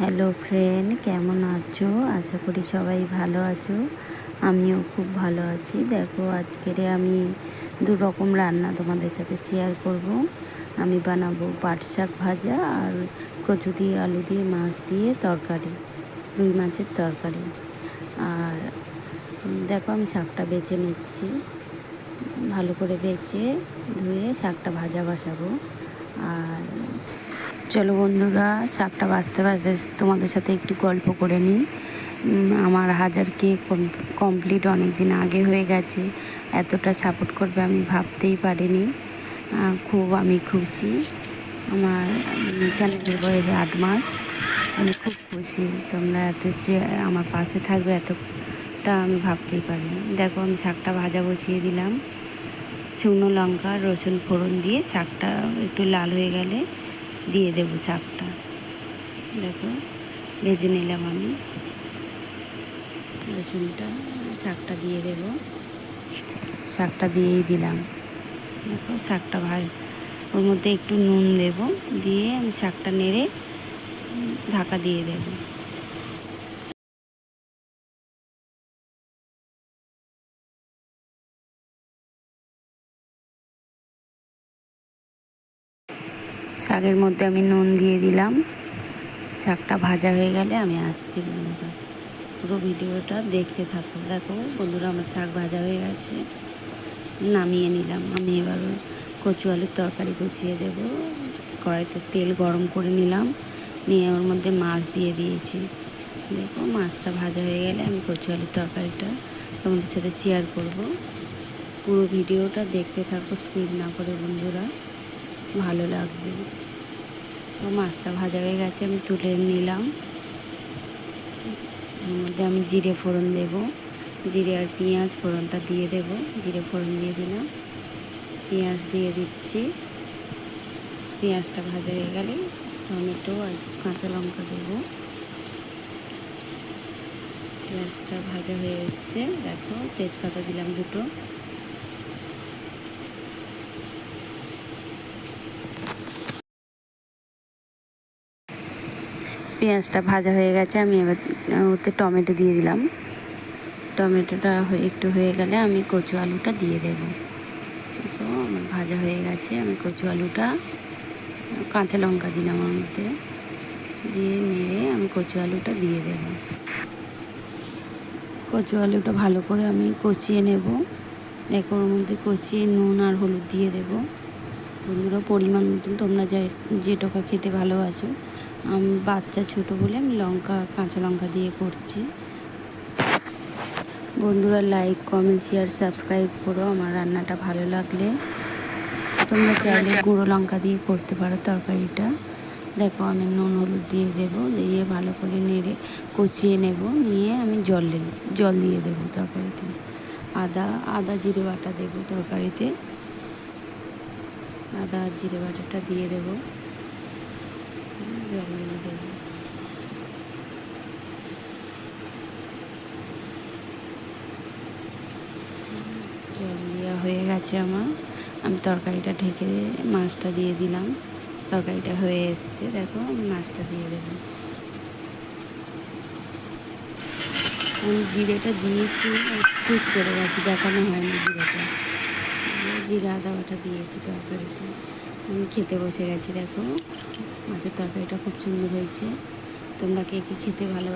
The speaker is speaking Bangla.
হ্যালো ফ্রেন্ড কেমন আছো? আশা করি সবাই ভালো আছো। আমিও খুব ভালো আছি। দেখো, আজকের আমি দু রকম রান্না তোমাদের সাথে শেয়ার করব। আমি বানাবো পাট শাক ভাজা আর কচু দিয়ে আলু দিয়ে মাছ দিয়ে তরকারি, রুই মাছের তরকারি। আর দেখো আমি শাকটা বেছে নিচ্ছি। ভালো করে বেছে ধুয়ে শাকটা ভাজা বসাবো। আর চলো বন্ধুরা শাকটা বাঁচতে বাঁচতে তোমাদের সাথে একটু গল্প করে নিই। আমার হাজার কে কমপ্লিট অনেক দিন আগে হয়ে গেছে। এতটা সাপোর্ট করবে আমি ভাবতেই পারিনি। খুব আমি খুশি। আমার চ্যানেলের বয়সে আট মাস। আমি খুব খুশি তোমরা এত যে আমার পাশে থাকবে এতটা আমি ভাবতেই পারিনি। দেখো আমি শাকটা ভাজা বসিয়ে দিলাম। শুকনো লঙ্কা, রসুন ফোড়ন দিয়ে শাকটা একটু লাল হয়ে গেলে দিয়ে দেবো শাকটা দেখো, ভেজে নিলাম আমি। রসুনটা, শাকটা দিয়ে দেব। শাকটা দিয়েই দিলাম। দেখো, শাকটা ভাজ, ওর মধ্যে একটু নুন দেব। দিয়ে আমি শাকটা নেড়ে ঢাকা দিয়ে দেব। শাকের মধ্যে আমি নুন দিয়ে দিলাম। শাকটা ভাজা হয়ে গেলে আমি আসছি বন্ধুরা। পুরো ভিডিওটা দেখতে থাকো। দেখো বন্ধুরা, আমার শাক ভাজা হয়ে গেছে। নামিয়ে নিলাম। আমি এবার কচু আলুর তরকারি কচিয়ে দেবো। কড়াইতে তেল গরম করে নিলাম। নিয়ে ওর মধ্যে মাছ দিয়ে দিয়েছি। দেখো মাছটা ভাজা হয়ে গেলে আমি কচু আলুর তরকারিটা তোমাদের সাথে শেয়ার করব। পুরো ভিডিওটা দেখতে থাকো স্কিপ না করে বন্ধুরা। ভালো লাগবে। তো মাছটা ভাজা হয়ে গেছে, আমি তুলে নিলাম। এর মধ্যে আমি জিরে ফোড়ন দেব। জিরে আর পেঁয়াজ ফোড়নটা দিয়ে দেব। জিরে ফোড়ন দিয়ে দিলাম। পেঁয়াজ দিয়ে দিচ্ছি। পেঁয়াজটা ভাজা হয়ে গেলে টমেটো আর কাঁচা লঙ্কা দেব। পেঁয়াজটা ভাজা হয়ে এসছে। দেখো, তেজপাতা দিলাম দুটো। পেঁয়াজটা ভাজা হয়ে গেছে, আমি এবার ওতে টমেটো দিয়ে দিলাম। টমেটোটা একটু হয়ে গেলে আমি কচু আলুটা দিয়ে দেব। তো আমার ভাজা হয়ে গেছে, আমি কচু আলুটা, কাঁচা লঙ্কা দিলাম ওর মধ্যে। দিয়ে নেড়ে আমি কচু আলুটা দিয়ে দেব। কচু আলুটা ভালো করে আমি কষিয়ে নেব। দেখো, ওর মধ্যে কষিয়ে নুন আর হলুদ দিয়ে দেব। বন্ধুরা, পরিমাণ মতন তোমরা যে যেটুকু খেতে ভালোবাসো। আমি বাচ্চা ছোট বলে আমি লঙ্কা কাঁচা লঙ্কা দিয়ে করছি। বন্ধুরা লাইক কমেন্ট শেয়ার সাবস্ক্রাইব করো আমার রান্নাটা ভালো লাগলে। তোমরা চাইলে গুঁড়ো লঙ্কা দিয়ে করতে পারো তরকারিটা। দেখো আমি নুন হলুদ দিয়ে দেবো দিয়ে ভালো করে নেড়ে কচিয়ে নেব নিয়ে আমি জল জল দিয়ে দেবো তরকারিতে। আদা আদা জিরে বাটা দেবো তরকারিতে। আদা জিরে বাটাটা দিয়ে দেবো। জল দেওয়া হয়ে গেছে আমার। আমি তরকারিটা ঢেকে মাছটা দিয়ে দিলাম। তরকারিটা হয়ে এসছে, দেখো আমি মাছটা দিয়ে দেবো আমি জিরেটা দিয়েছি ঠিক করে গেছি দেখানো হয়নি জিরেটা। জিরা বাটা দিয়েছি তরকারিতে। আমি খেতে বসে গেছি, দেখো। মাছের তরকারিটা খুব সুন্দর হয়েছে। তোমরা কে কে খেতে ভালো